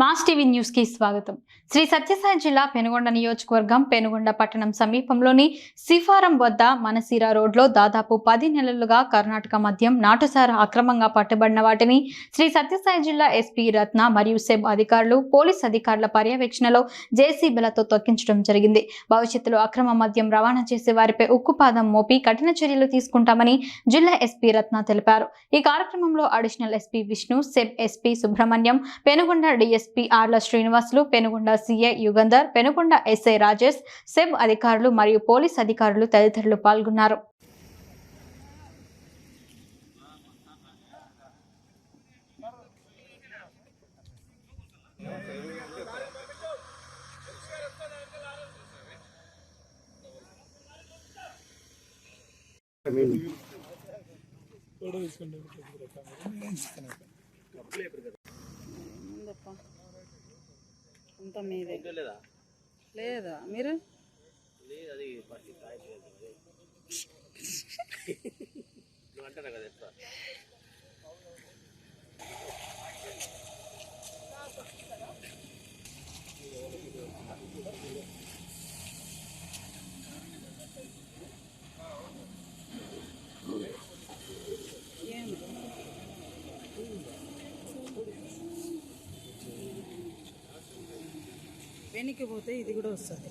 Mass TV న్యూస్కి స్వాగతం. శ్రీ సత్యసాయి జిల్లా పెనుగొండ నియోజకవర్గం పెనుగొండ పట్టణం సమీపంలోని సిఫారం వద్ద మనసీర రోడ్లో దాదాపు పది నెలలుగా కర్ణాటక మద్యం నాటుసార అక్రమంగా పట్టుబడిన వాటిని శ్రీ సత్యసాయి జిల్లా ఎస్పీ రత్న మరియు సెబ్ అధికారులు పోలీస్ అధికారుల పర్యవేక్షణలో జేసీబీలతో తొక్కించడం జరిగింది. భవిష్యత్తులో అక్రమ మద్యం రవాణా చేసే వారిపై ఉక్కుపాదం మోపి కఠిన చర్యలు తీసుకుంటామని జిల్లా ఎస్పీ రత్న తెలిపారు. ఈ కార్యక్రమంలో additional SP Vishnu SEB SP Subrahmanyam Penukonda DSP Arla Srinivasulu Penukonda CI Yugandhar Penukonda SI Rajesh SEB అధికారులు మరియు పోలీస్ అధికారులు తదితరులు పాల్గొన్నారు. ఉందప్ప అంత మీదే. లేదా? మీరు? ఏమి? వెనక్కి పోతే ఇది కూడా వస్తుంది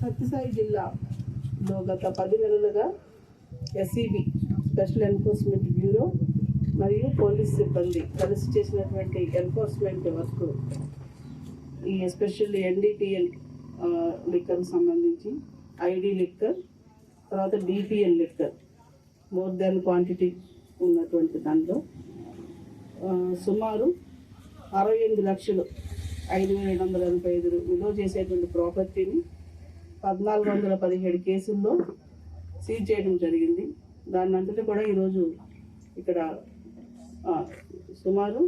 సత్యసాయి జిల్లాలో గత పది నెలలుగా ఎస్ఈబి స్పెషల్ ఎన్ఫోర్స్మెంట్ బ్యూరో మరియు పోలీస్ సిబ్బంది కలిసి చేసినటువంటి ఎన్ఫోర్స్మెంట్ వర్క్ ఈ ఎస్పెషల్లీ ఎన్డీటీఎల్ లిక్కర్ సంబంధించి ఐడి లిక్కర్ తర్వాత DPL liquor more than quantity ఉన్నటువంటి దాంట్లో సుమారు అరవై ఎనిమిది లక్షలు ఐదు వేల ఏడు వందల ఎనభై ఐదు విలువ చేసేటువంటి ప్రాపర్టీని పద్నాలుగు వందల పదిహేడు కేసుల్లో సీజ్ చేయడం జరిగింది. దాని అంతటి కూడా ఈరోజు ఇక్కడ సుమారు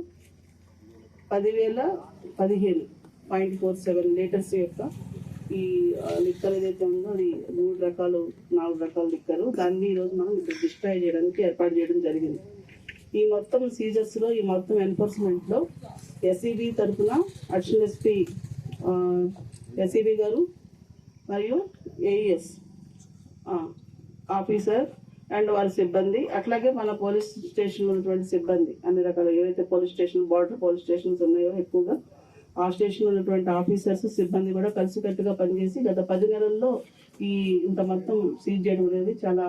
పదివేల పదిహేను పాయింట్ ఫోర్ సెవెన్ లీటర్స్ యొక్క ఈ లిక్కర్ ఏదైతే ఉందో అది మూడు రకాలు నాలుగు రకాల లిక్కరు. దాన్ని ఈరోజు మనం ఇక్కడ డిస్ట్రాయ్ చేయడానికి ఏర్పాటు చేయడం జరిగింది. ఈ మొత్తం సీజర్స్లో ఈ మొత్తం ఎన్ఫోర్స్మెంట్లో ఎస్ఈబి తరఫున అడిషనల్ ఎస్పీ ఎస్ఈబి గారు మరియు ఏఈఎస్ ఆఫీసర్ అండ్ వారి సిబ్బంది అట్లాగే మన పోలీస్ స్టేషన్ ఉన్నటువంటి సిబ్బంది. అన్ని రకాల ఏవైతే police station border police stations ఉన్నాయో ఎక్కువగా ఆ స్టేషన్ ఉన్నటువంటి ఆఫీసర్స్ సిబ్బంది కూడా కలిసికట్టుగా పనిచేసి గత పది నెలల్లో ఈ ఇంత మొత్తం సీజ్ చేయడం అనేది చాలా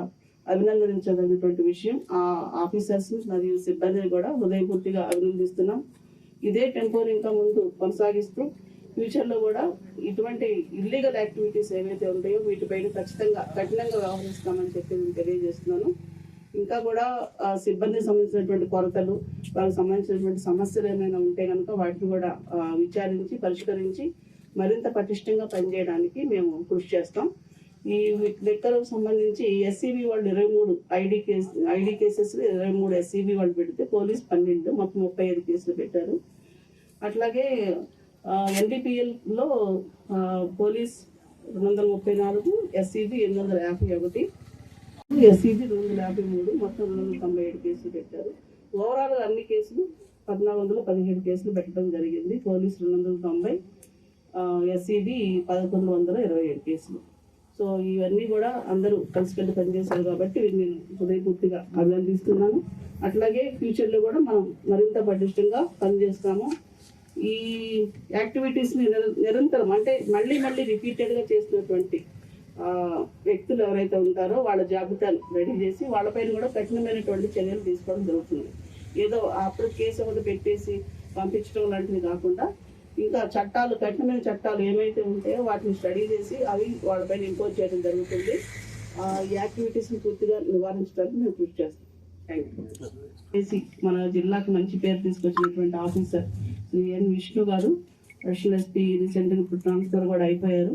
అభినందించదగినటువంటి విషయం. ఆ ఆఫీసర్స్ మరియు సిబ్బందిని కూడా హృదయపూర్తిగా అభినందిస్తున్నాం. ఇదే టెంపోర్ ఇంకా ముందు కొనసాగిస్తూ ఫ్యూచర్లో కూడా ఇటువంటి ఇల్లీగల్ యాక్టివిటీస్ ఏవైతే ఉంటాయో వీటిపైన ఖచ్చితంగా కఠినంగా వ్యవహరిస్తామని చెప్పి నేను తెలియజేస్తున్నాను. ఇంకా కూడా సిబ్బందికి సంబంధించినటువంటి కొరతలు వాళ్ళకి సంబంధించినటువంటి సమస్యలు ఏమైనా ఉంటే కనుక వాటిని కూడా విచారించి పరిష్కరించి మరింత పటిష్టంగా పనిచేయడానికి మేము కృషి చేస్తాం. ఈ లెక్కలకు సంబంధించి ఎస్సీబీ వాళ్ళు ఇరవై మూడు ఐడి కేసు ఐడి కేసెస్ ఇరవై మూడు ఎస్సీబీ వాళ్ళు పెడితే పోలీస్ పన్నెండు మొత్తం ముప్పై ఐదు కేసులు పెట్టారు. అట్లాగే ఎన్డీపీఎల్లో పోలీస్ రెండు వందల ముప్పై నాలుగు ఎస్సీబీ ఎనిమిది వందల యాభై ఒకటి ఎస్సీబీ రెండు వందల యాభై మూడు మొత్తం రెండు వందల తొంభై ఏడు కేసులు పెట్టారు. ఓవరాల్ అన్ని కేసులు పద్నాలుగు వందల పదిహేడు కేసులు పెట్టడం జరిగింది. పోలీసు రెండు వందల తొంభై ఎస్సీబీ పదకొండు వందల ఇరవై ఏడు కేసులు. సో ఇవన్నీ కూడా అందరూ కలిసికట్టు పనిచేశారు కాబట్టి నేను హృదయపూర్తిగా అభినందిస్తున్నాను. అట్లాగే ఫ్యూచర్లో కూడా మనం మరింత పటిష్టంగా పనిచేస్తాము. ఈ యాక్టివిటీస్ని నిర- నిరంతరం అంటే మళ్ళీ మళ్ళీ రిపీటెడ్గా చేసినటువంటి ఆ, వ్యక్తులు ఎవరైతే ఉంటారో వాళ్ళ జాబితాలు రెడీ చేసి వాళ్ళపైన కూడా కఠినమైనటువంటి చర్యలు తీసుకోవడం జరుగుతుంది. ఏదో అప్పుడు కేసు ఒకటి పెట్టేసి పంపించడం లాంటివి కాకుండా ఇంకా చట్టాలు కఠినమైన చట్టాలు ఏమైతే ఉంటాయో వాటిని స్టడీ చేసి అవి వాళ్ళపైన ఇంపోజ్ చేయడం జరుగుతుంది. ఆ, ఈ యాక్టివిటీస్ని పూర్తిగా నివారించడానికి మేము కృషి చేస్తాం. చేసి మన జిల్లాకు మంచి పేరు తీసుకొచ్చినటువంటి ఆఫీసర్ శ్రీ ఎన్ విష్ణు గారు అడిషనల్ ఎస్పీ రీసెంట్గా ఇప్పుడు ట్రాన్స్ఫర్ కూడా అయిపోయారు.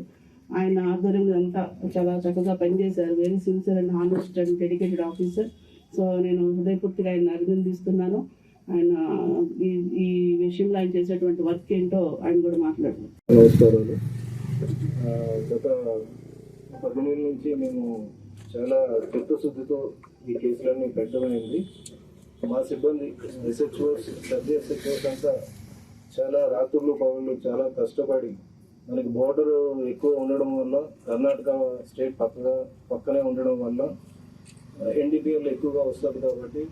ఆయన ఆధ్వర్యంలో అంతా చాలా చక్కగా పనిచేశారు. Very sincere and honest and dedicated officer so నేను హృదయపూర్తిగా ఆయన అభినందిస్తున్నాను. ఆయన ఈ ఈ విషయంలో ఆయన చేసేటువంటి వర్క్ ఏంటో ఆయన కూడా మాట్లాడుతున్నారు నమస్కారాలు. గత పదిహేను నుంచి మేము చాలా చిత్తశుద్ధితో ఈ కేసులన్నీ పెట్టమైంది మా సిబ్బంది ఎస్హెచ్ఓస్ సబ్ ఎస్హెచ్ఓస్ అంతా చాలా రాత్రులు పౌరులు చాలా కష్టపడి మనకి బోర్డర్ ఎక్కువ ఉండడం వల్ల కర్ణాటక స్టేట్ పక్కగా పక్కనే ఉండడం వల్ల ఎన్డీపీఎల్ ఎక్కువగా వస్తుంది కాబట్టి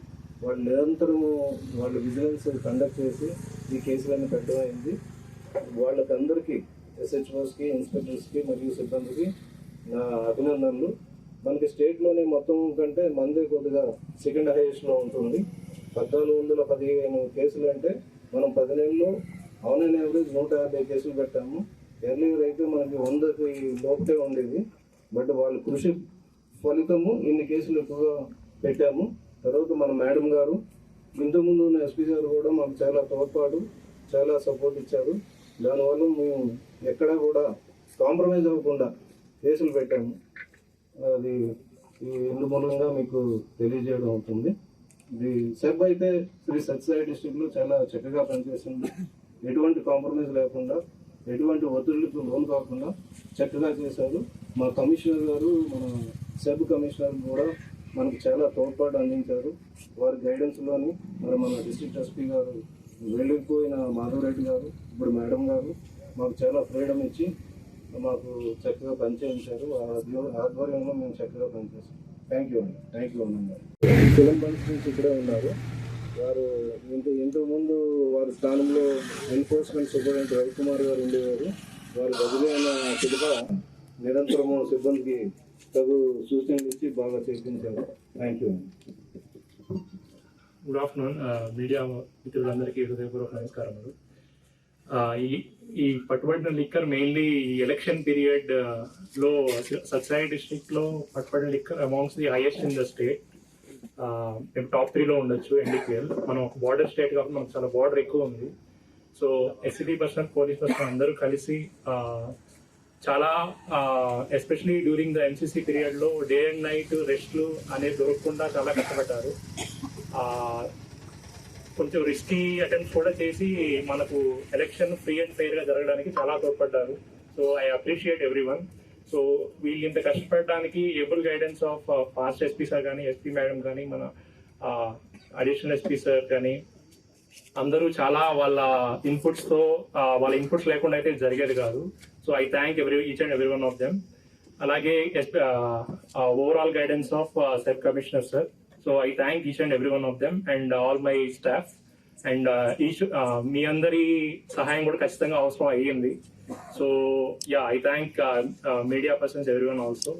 వాళ్ళు నిరంతరము వాళ్ళ విజిలెన్స్ కండక్ట్ చేసి ఈ కేసులన్నీ పెట్టమైంది వాళ్ళకందరికీ ఎస్హెచ్ఓస్కి ఇన్స్పెక్టర్స్కి మరియు సిబ్బందికి నా అభినందనలు. మనకి స్టేట్లోనే మొత్తం కంటే మంది కొద్దిగా సెకండ్ హైయెస్ట్లో ఉంటుంది. పద్నాలుగు వందల పదిహేను కేసులు అంటే మనం పది నెలల్లో ఆన్ అండ్ యావరేజ్ నూట యాభై కేసులు పెట్టాము ఎర్లీయర్ అయితే మనకి వందకి లోపే ఉండేది. బట్ వాళ్ళ కృషి ఫలితము ఇన్ని కేసులు ఎక్కువగా పెట్టాము. తర్వాత మన మేడం గారు ఇంతకుముందు ఉన్న ఎస్పీ గారు కూడా మాకు చాలా తోడ్పాటు చాలా సపోర్ట్ ఇచ్చారు. దానివల్ల మేము ఎక్కడా కూడా కాంప్రమైజ్ అవ్వకుండా కేసులు పెట్టాము. అది ఈ ఇందు మూలంగా మీకు తెలియజేయడం అవుతుంది. ఇది సెబ్ అయితే శ్రీ సత్యసాయి డిస్ట్రిక్ట్లో చాలా చక్కగా పనిచేస్తుంది ఎటువంటి కాంప్రమైజ్ లేకుండా ఎటువంటి ఒత్తిడికి లోన్ కాకుండా చక్కగా చేశారు. మా కమిషనర్ గారు మన సెబ్ కమిషనర్ కూడా మనకు చాలా తోడ్పాటు అందించారు. వారి గైడెన్స్లోని మరి మన డిస్ట్రిక్ట్ ఎస్పీ గారు వెళ్ళిపోయిన మాధవరెడ్డి గారు ఇప్పుడు మేడం గారు మాకు చాలా ఫ్రీడమ్ ఇచ్చి మాకు చక్కగా పనిచేయించారు. ఆధ్వర్యంలో మేము చక్కగా పనిచేస్తాం. థ్యాంక్ యూ అండి థ్యాంక్ యూ అన్న. ఫిలిం బండ్స్ నుంచి ఇక్కడే ఉన్నారు. వారు ఇంత ఇంతకు ముందు వారి స్థానంలో ఎన్ఫోర్స్మెంట్ సూపరింటెండెంట్ రవికుమార్ గారు ఉండేవారు. వారు బదిలీ అయిన పిలుప నిరంతరము సిబ్బందికి తగు సూచనలు ఇచ్చి బాగా చేయించారు థ్యాంక్ యూ అండి గుడ్ ఆఫ్టర్నూన్ మీడియా మిత్రులందరికీ హృదయపూర్వక నమస్కారములు. ఈ ఈ పట్టుబడిన లిక్కర్ మెయిన్లీ ఎలక్షన్ పీరియడ్లో సత్సాయి డిస్ట్రిక్ట్లో పట్టుబడిన liquor amounts the highest in the state మేము టాప్ త్రీలో ఉండొచ్చు ఎన్డీపీఎల్ మనం ఒక బార్డర్ స్టేట్ కాబట్టి మనకు చాలా బార్డర్ ఎక్కువ ఉంది. So SEB personnel police personnel అందరూ కలిసి చాలా ఎస్పెషలీ డ్యూరింగ్ ద ఎంసీసీ పీరియడ్లో డే అండ్ నైట్ రెస్ట్లు అనేది దొరకకుండా చాలా కష్టపడ్డారు. కొంచెం రిస్కీ అటెంప్ట్ కూడా చేసి మనకు ఎలక్షన్ ఫ్రీ అండ్ ఫెయిర్గా జరగడానికి చాలా తోడ్పడ్డారు. So I appreciate every one so వీళ్ళు ఇంత కష్టపడడానికి able guidance of past SP sir కానీ ఎస్పీ మేడం కానీ మన అడిషనల్ ఎస్పీ సార్ కానీ అందరూ చాలా వాళ్ళ ఇన్పుట్స్తో వాళ్ళ ఇన్పుట్స్ లేకుండా అయితే జరిగేది కాదు. So I thank every each and every one of them అలాగే overall guidance of SEB commissioner sir so I thank each and every one of them and all my staff and each మీ అందరి సహాయం కూడా ఖచ్చితంగా అవసరం అయ్యింది. So yeah I thank media persons every one also